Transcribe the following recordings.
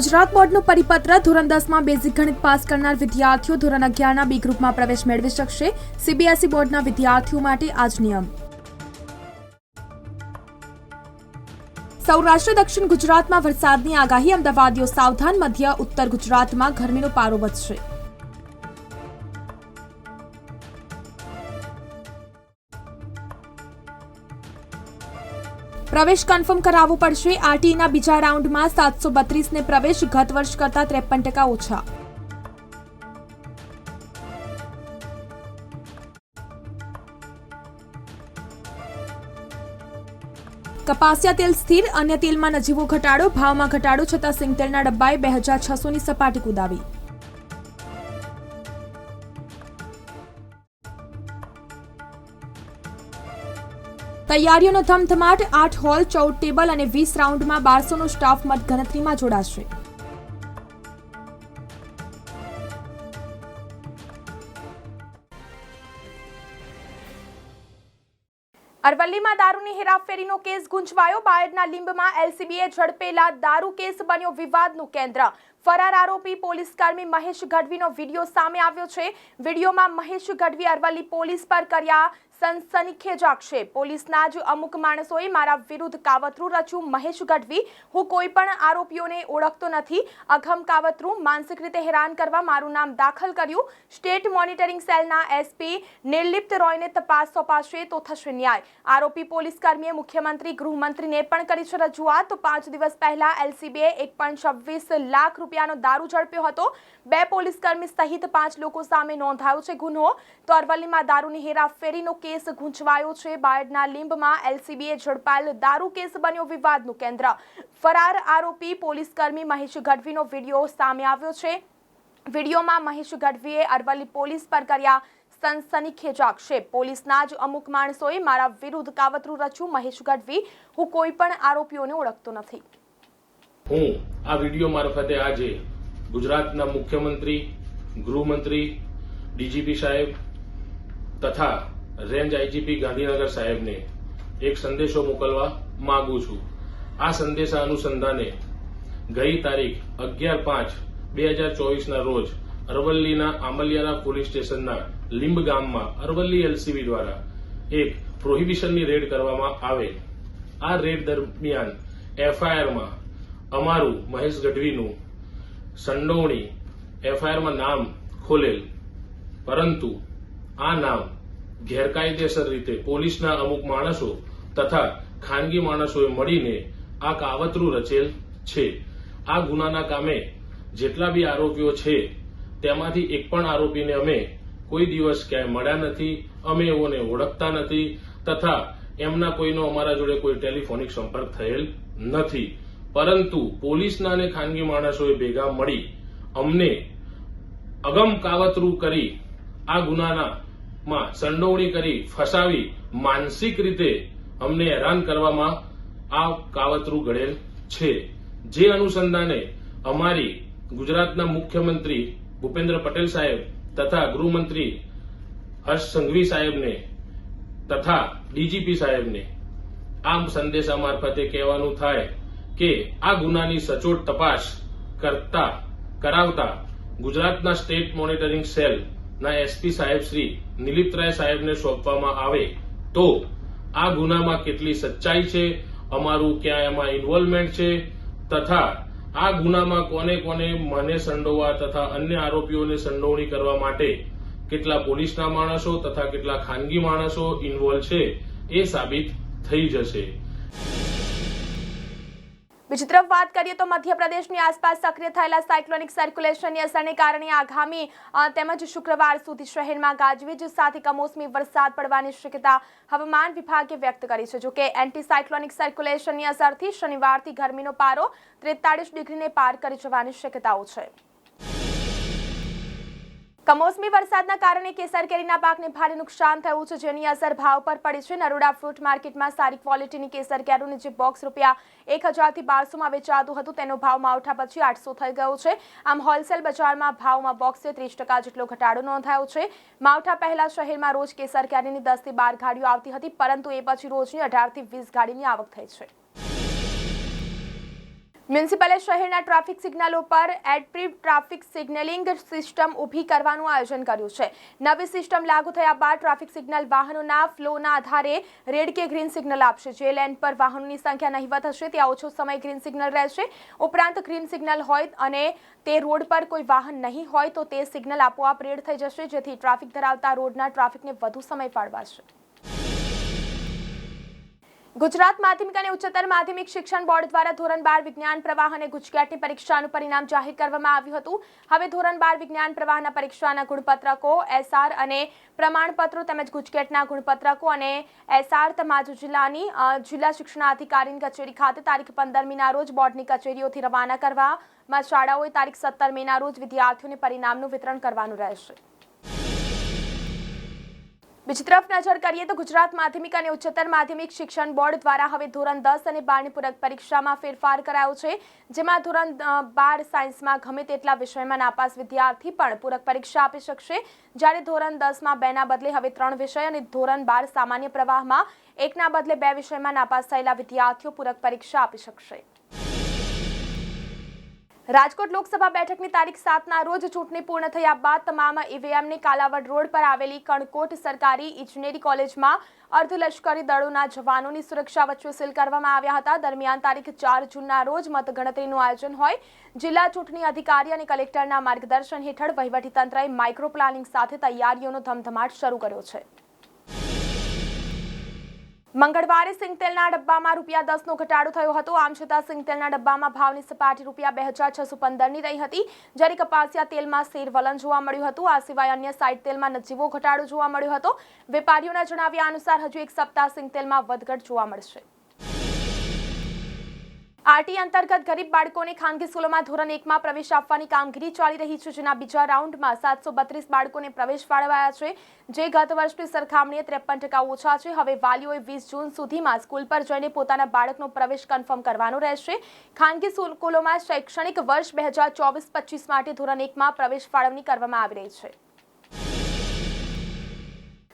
ગુજરાત બોર્ડનું પરિપત્ર ધોરણ દસમાં બેઝિક ગણિત પાસ કરનાર વિદ્યાર્થીઓ ધોરણ અગિયારના બી ગ્રુપમાં પ્રવેશ મેળવી શકશે. સીબીએસઈ બોર્ડના વિદ્યાર્થીઓ માટે આજ નિયમ. સૌરાષ્ટ્ર, દક્ષિણ ગુજરાતમાં વરસાદની આગાહી, અમદાવાદીઓ સાવધાન, મધ્ય, ઉત્તર ગુજરાતમાં ગરમીનો પારો વધશે. પ્રવેશ કન્ફર્મ કરાવવો પડશે. આરટીઈના બીજા રાઉન્ડમાં સાતસો બત્રીસને પ્રવેશ ગત વર્ષ કરતાં ત્રેપન ટકા ઓછા. કપાસિયા તેલ સ્થિર, અન્ય તેલમાં નજીવો ઘટાડો, ભાવમાં ઘટાડો છતાં સિંગતેલના ડબ્બાએ બે હજાર છસોની સપાટી કુદાવી. તૈયારીઓનો ધમધમાટ, આઠ હોલ, ચૌદ ટેબલ અને વીસ રાઉન્ડમાં બારસોનો સ્ટાફ મતગણતરીમાં જોડાશે. અરવલ્લીમાં દારૂની હેરાફેરીનો કેસ ગુંચવાયો. બાયડના લીંબમાં એલસીબીએ ઝડપેલા દારૂ કેસ બન્યો વિવાદનું કેન્દ્ર. ફરાર આરોપી પોલીસ કર્મી મહેશ ગઢવીનો વીડિયો સામે આવ્યો છે. વિડીયોમાં મહેશ ગઢવી અરવલ્લી પોલીસ પર કર્યા સનસનીખેજ આક્ષેપ. પોલીસના જ અમુક માણસોએ મારા વિરુદ્ધ કાવતરું રચ્યું. મહેશ ગઢવી, હું કોઈ પણ આરોપીઓને ઓળખતો નથી. અઘમ કાવતરું માનસિક રીતે હેરાન કરવા મારું નામ દાખલ કર્યું. સ્ટેટ મોનિટરિંગ સેલના એસપી નિર્લિપ્ત રોયને તપાસ સોંપાશે તો થશે ન્યાય. આરોપી પોલીસ કર્મીએ મુખ્યમંત્રી, ગૃહમંત્રીને પણ કરી છે રજૂઆત. તો પાંચ દિવસ પહેલા એલસીબીએ એક પણ છવ્વીસ લાખ રૂપિયાનો દારૂ ઝડપ્યો હતો. બે પોલીસ કર્મી સહિત પાંચ લોકો સામે નોંધાયો છે ગુનો. તો અરવલ્લીમાં દારૂની હેરાફેરીનો કેસ ગૂંચવાયો છે. બાયડના લીંબમાં એલસીબીએ ઝડપાયેલ દારૂ કેસ બન્યો વિવાદનું કેન્દ્ર. ફરાર આરોપી પોલીસકર્મી મહેશ ગઢવીનો વીડિયો સામે આવ્યો છે. વિડીયોમાં મહેશ ગઢવીએ અરવલ્લી પોલીસ પર કર્યા સનસનીખેજ આક્ષેપ. પોલીસના જ અમુક માણસોએ મારા વિરુદ્ધ કાવતરું રચ્યું. મહેશ ગઢવી, હું કોઈ પણ આરોપીઓને ઓળખતો નથી. હું આ વીડિયો મારફતે આજે ગુજરાતના મુખ્યમંત્રી, ગૃહમંત્રી, ડીજીપી સાહેબ તથા રેન્જ આઈજીપી ગાંધીનગર સાહેબને એક સંદેશો મોકલવા માંગુ છું. આ સંદેશા અનુસંધાને ગઈ તારીખ અગિયાર પાંચ બે હજાર ચોવીસના રોજ અરવલ્લીના આમલિયારા પોલીસ સ્ટેશનના લીંબ ગામમાં અરવલ્લી એલસીબી દ્વારા એક પ્રોહિબિશનની રેડ કરવામાં આવે આ રેડ દરમિયાન એફઆઈઆરમાં અમારું મહેશ ગઢવીનું સંડોવણી એફઆઈઆરમાં નામ ખોલેલ. પરંતુ આ નામ ગેરકાયદેસર રીતે પોલીસના અમુક માણસો તથા ખાનગી માણસોએ મળીને આ કાવતરું રચેલ છે. આ ગુનાના કામે જેટલા બી આરોપીઓ છે, તેમાંથી એક પણ આરોપીને અમે કોઈ દિવસ ક્યાંય મળ્યા નથી, અમે એઓને ઓળખતા નથી તથા એમના કોઈનો અમારા જોડે કોઈ ટેલિફોનિક સંપર્ક થયેલ નથી. પરંતુ પોલીસના અને ખાનગી માણસોએ ભેગા મળી અમને અગમ કાવતરું કરી આ ગુનાના માં સંડોવણી કરી ફસાવી માનસિક રીતે અમને હેરાન કરવામાં આ કાવતરું ઘડેલ છે. જે અનુસંધાને અમારી ગુજરાતના મુખ્યમંત્રી ભૂપેન્દ્ર પટેલ સાહેબ તથા ગૃહમંત્રી હર્ષ સંઘવી સાહેબને તથા ડીજીપી સાહેબને આમ સંદેશા મારફતે કહેવાનું થાય કે આ ગુનાની સચોટ તપાસ કરતા કરાવતા ગુજરાતના સ્ટેટ મોનિટરિંગ સેલ ના એસપી સાહેબ શ્રી નિલિપ્તરાય સાહેબને સોંપવામાં આવે તો આ ગુનામાં કેટલી સચ્ચાઈ છે, અમારું ક્યાં એમાં ઇન્વોલ્વમેન્ટ છે, તથા આ ગુનામાં કોને કોને મને સંડોવા તથા અન્ય આરોપીઓને સંડોવણી કરવા માટે કેટલા પોલીસના માણસો તથા કેટલા ખાનગી માણસો ઇન્વોલ્વ છે એ સાબિત થઈ જશે. બીજી તરફ વાત કરીએ તો મધ્યપ્રદેશની આસપાસ સક્રિય થયેલા સાયક્લોનિક સર્ક્યુલેશનની અસરને કારણે આગામી તેમજ શુક્રવાર સુધી શહેરમાં ગાજવીજ સાથે કમોસમી વરસાદ પડવાની શક્યતા હવામાન વિભાગે વ્યક્ત કરી છે. જોકે એન્ટી સાયક્લોનિક સર્ક્યુલેશનની અસરથી શનિવારથી ગરમીનો પારો ત્રેતાળીસ ડિગ્રીને પાર કરી જવાની શક્યતાઓ છે. કમોસમી વરસાદના કારણે કેસર કેરીના પાકને ભારે નુકસાન થયું છે, જેની અસર ભાવ પર પડી છે. નરોડા ફ્રૂટ માર્કેટમાં સારી ક્વોલિટીની કેસર કેરીનું જે બોક્સ રૂપિયા એક હજારથી બારસોમાં વેચાતું હતું, તેનો ભાવ માવઠા પછી આઠસો થઈ ગયો છે. આમ હોલસેલ બજારમાં ભાવમાં બોક્સે ત્રીસ ટકા જેટલો ઘટાડો નોંધાયો છે. માવઠા પહેલા શહેરમાં રોજ કેસર કેરીની દસથી બાર ગાડીઓ આવતી હતી, પરંતુ એ પછી રોજની અઢારથી વીસ ગાડીની આવક થઈ છે. મ્યુનિસિપલે શહેરના ટ્રાફિક સિગ્નલો પર એડપ્રી ટ્રાફિક સિગ્નલિંગ સિસ્ટમ ઊભી કરવાનું આયોજન કર્યું છે. નવી સિસ્ટમ લાગુ થયા બાદ ટ્રાફિક સિગ્નલ વાહનોના ફ્લોના આધારે રેડ કે ગ્રીન સિગ્નલ આપશે. જે લેન પર વાહનોની સંખ્યા નહીવત હશે, ત્યાં ઓછો સમય ગ્રીન સિગ્નલ રહેશે. ઉપરાંત ગ્રીન સિગ્નલ હોય અને તે રોડ પર કોઈ વાહન નહીં હોય તો તે સિગ્નલ આપોઆપ રેડ થઈ જશે, જેથી ટ્રાફિક ધરાવતા રોડના ટ્રાફિકને વધુ સમય ફાળવાશે. ગુજરાત માધ્યમિક અને ઉચ્ચતર માધ્યમિક શિક્ષણ બોર્ડ દ્વારા ધોરણ બાર વિજ્ઞાન પ્રવાહ અને ગુજકેટની પરીક્ષાનું પરિણામ જાહેર કરવામાં આવ્યું હતું. હવે ધોરણ બાર વિજ્ઞાન પ્રવાહના પરીક્ષાના ગુણપત્રકો, એસઆર અને પ્રમાણપત્રો તેમજ ગુજકેટના ગુણપત્રકો અને એસઆર તમામ જિલ્લાની જિલ્લા શિક્ષણાધિકારીની કચેરી ખાતે તારીખ પંદરમીના રોજ બોર્ડની કચેરીઓથી રવાના કરવામાં શાળાઓએ તારીખ સત્તર મેના રોજ વિદ્યાર્થીઓને પરિણામનું વિતરણ કરવાનું રહેશે. બીજી તરફ નજર કરીએ તો ગુજરાત માધ્યમિક અને ઉચ્ચતર માધ્યમિક શિક્ષણ બોર્ડ દ્વારા હવે ધોરણ દસ અને બારની પૂરક પરીક્ષામાં ફેરફાર કરાયો છે, જેમાં ધોરણ બાર સાયન્સમાં ગમે તેટલા વિષયમાં નાપાસ વિદ્યાર્થી પણ પૂરક પરીક્ષા આપી શકશે. જ્યારે ધોરણ દસમાં બેના બદલે હવે ત્રણ વિષય અને ધોરણ બાર સામાન્ય પ્રવાહમાં એકના બદલે બે વિષયમાં નાપાસ થયેલા વિદ્યાર્થીઓ પૂરક પરીક્ષા આપી શકશે. રાજકોટ લોકસભા બેઠકની તારીખ સાતના રોજ ચૂંટણી પૂર્ણ થયા બાદ તમામ ઈવીએમની કાલાવડ રોડ પર આવેલી કણકોટ સરકારી ઇજનેરી કોલેજમાં અર્ધલશ્કરી દળોના જવાનોની સુરક્ષા વચ્ચે સીલ કરવામાં આવ્યા હતા. દરમિયાન તારીખ ચાર જૂનના રોજ મતગણતરીનું આયોજન હોય. જિલ્લા ચૂંટણી અધિકારી અને કલેક્ટરના માર્ગદર્શન હેઠળ વહીવટીતંત્રએ માઇક્રો પ્લાનિંગ સાથે તૈયારીઓનો ધમધમાટ શરૂ કર્યો છે. મંગળવારે સિંગતેલના ડબ્બામાં રૂપિયા દસનો ઘટાડો થયો હતો. આમ છતાં સિંગતેલના ડબ્બામાં ભાવની સપાટી રૂપિયા બે હજાર છસો પંદરની રહી હતી. જ્યારે કપાસિયા તેલમાં શેર વલણ જોવા મળ્યું હતું. આ સિવાય અન્ય સાઇડ તેલમાં નજીવો ઘટાડો જોવા મળ્યો હતો. વેપારીઓના જણાવ્યા અનુસાર હજુ એક સપ્તાહ સિંગતેલમાં વધઘટ જોવા મળશે. આરટી અંતર્ગત ગરીબ બાળકોને ખાનગી સ્કૂલોમાં ધોરણ એકમાં પ્રવેશ આપવાની કામગીરી ચાલી રહી છે, જેના બીજા રાઉન્ડમાં સાતસો બત્રીસ બાળકોને પ્રવેશ ફાળવાયા છે, જે ગત વર્ષની સરખામણીએ ત્રેપન ટકા ઓછા છે. હવે વાલીઓએ વીસ જૂન સુધીમાં સ્કૂલ પર જઈને પોતાના બાળકનો પ્રવેશ કન્ફર્મ કરવાનો રહેશે. ખાનગી સ્કૂલોમાં શૈક્ષણિક વર્ષ બે હજાર ચોવીસ પચીસ માટે ધોરણ એકમાં પ્રવેશ ફાળવણી કરવામાં આવી રહી છે.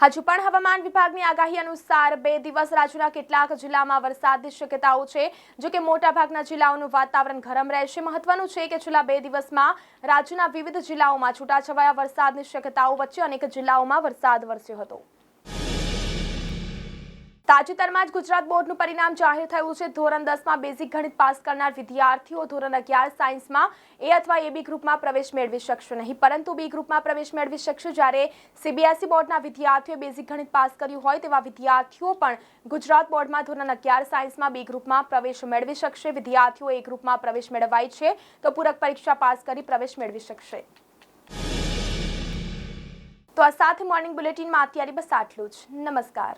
હજુ પણ હવામાન વિભાગની આગાહી અનુસાર બે દિવસ રાજ્યના કેટલાક જિલ્લામાં વરસાદની શક્યતાઓ છે. જો કે મોટાભાગના જિલ્લાઓનું વાતાવરણ ગરમ રહેશે. મહત્વનું છે કે છેલ્લા બે દિવસમાં રાજ્યના વિવિધ જિલ્લાઓમાં છૂટાછવાયા વરસાદની શક્યતાઓ વચ્ચે અનેક જિલ્લાઓમાં વરસાદ વરસ્યો હતો. તાજેતરમાં જ ગુજરાત બોર્ડનું પરિણામ જાહેર થયું છે. ધોરણ દસમાં બેઝિક ગણિત પાસ કરનાર વિદ્યાર્થીઓ ધોરણ અગિયાર સાયન્સમાં એ અથવા એબી ગ્રુપમાં પ્રવેશ મેળવી શકશે નહીં. પરંતુ બી ગ્રુપમાં પ્રવેશ મેળવી શકશે જ્યારે સીબીએસઈ બોર્ડના વિદ્યાર્થીઓએ બેઝિક ગણિત પાસ કર્યું હોય તેવા વિદ્યાર્થીઓ પણ ગુજરાત બોર્ડમાં ધોરણ અગિયાર સાયન્સમાં બી ગ્રુપમાં પ્રવેશ મેળવી શકશે. વિદ્યાર્થીઓ એ ગ્રુપમાં પ્રવેશ મેળવાય છે તો પૂરક પરીક્ષા પાસ કરી પ્રવેશ મેળવી શકશે. તો આ સાથે મોર્નિંગ બુલેટિનમાં અત્યારે બસ આટલું જ. નમસ્કાર.